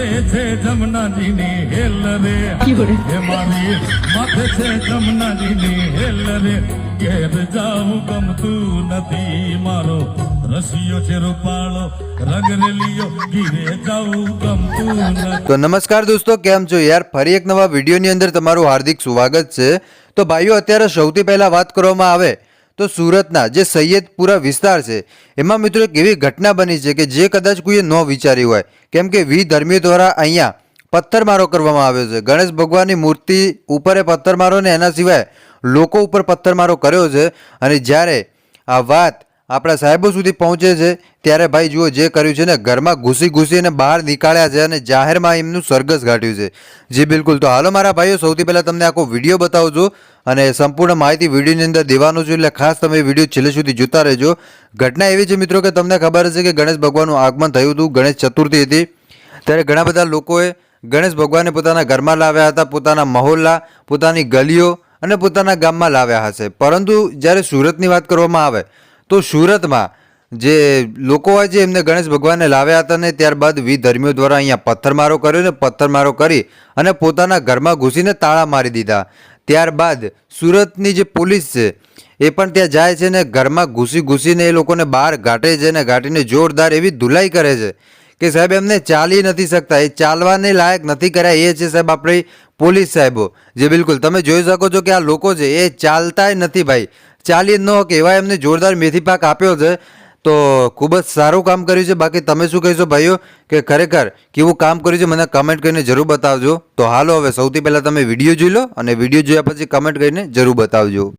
માથે છે જમનાજીની હેલ રે. હે મારી માથે છે જમનાજીની હેલ રે. ઘેર જાવું ગમતું નથી મારો. રસિયો છે રૂપાળો તો નમસ્કાર દોસ્તો કેમ છો યાર? ફરી એક નવા વિડીયોની અંદર તમારું હાર્દિક સ્વાગત છે. તો ભાઈઓ અત્યારે સૌથી પહેલા વાત કરવામાં આવે તો સુરતના જે સૈયદપુરા વિસ્તાર છે, એમાં મિત્રો એક એવી ઘટના બની છે કે જે કદાચ કોઈએ ન વિચારી હોય. કેમ કે વી ધર્મીઓ દ્વારા અહીંયા પથ્થરમારો કરવામાં આવ્યો છે. ગણેશ ભગવાનની મૂર્તિ ઉપર એ પથ્થરમારો ને એના સિવાય લોકો ઉપર પથ્થરમારો કર્યો છે. અને જ્યારે આ વાત આપણા સાહેબો સુધી પહોંચે છે, ત્યારે ભાઈ જુઓ જે કર્યું છે ને, ઘરમાં ઘૂસી ઘૂસીને બહાર નીકાળ્યા છે અને જાહેરમાં એમનું સરઘસ કાઢ્યું છે. જી બિલકુલ. તો હાલો મારા ભાઈઓ, સૌથી પહેલાં તમને આખો વીડિયો બતાવું છું અને સંપૂર્ણ માહિતી વિડીયોની અંદર દેવાનું છું, એટલે ખાસ તમે વીડિયો છેલ્લે સુધી જોતા રહેજો. ઘટના એવી છે મિત્રો કે તમને ખબર હશે કે ગણેશ ભગવાનનું આગમન થયું હતું, ગણેશ ચતુર્થી હતી. ત્યારે ઘણા બધા લોકોએ ગણેશ ભગવાનને પોતાના ઘરમાં લાવ્યા હતા, પોતાના મહોલ્લા, પોતાની ગલીઓ અને પોતાના ગામમાં લાવ્યા હશે. પરંતુ જ્યારે સુરતની વાત કરવામાં આવે તો સુરતમાં જે લોકો છે એમને ગણેશ ભગવાનને લાવ્યા હતા ને ત્યારબાદ વિધર્મીઓ દ્વારા અહીંયા પથ્થરમારો કર્યો ને પથ્થરમારો કરી અને પોતાના ઘરમાં ઘૂસીને તાળા મારી દીધા. ત્યારબાદ સુરતની જે પોલીસ છે, એ પણ ત્યાં જાય છે ને ઘરમાં ઘૂસી ઘૂસીને એ લોકોને બહાર ઘાટે છે ને ઘાટીને જોરદાર એવી ધુલાઈ કરે છે કે સાહેબ એમને ચાલી નથી શકતા. એ ચાલવાને લાયક નથી કર્યા એ છે સાહેબ આપણી પોલીસ સાહેબો. જે બિલકુલ તમે જોઈ શકો છો કે આ લોકો છે એ ચાલતાય નથી ભાઈ. ચાલી જ ન કે, એવા એમને જોરદાર મેથી પાક આપ્યો છે. તો ખૂબ જ સારું કામ કર્યું છે. બાકી તમે શું કહેશો ભાઈઓ કે ખરેખર કેવું કામ કર્યું છે મને કમેન્ટ કરીને જરૂર બતાવજો. તો હાલો હવે સૌથી પહેલાં તમે વીડિયો જોઈ લો અને વીડિયો જોયા પછી કમેન્ટ કરીને જરૂર બતાવજો.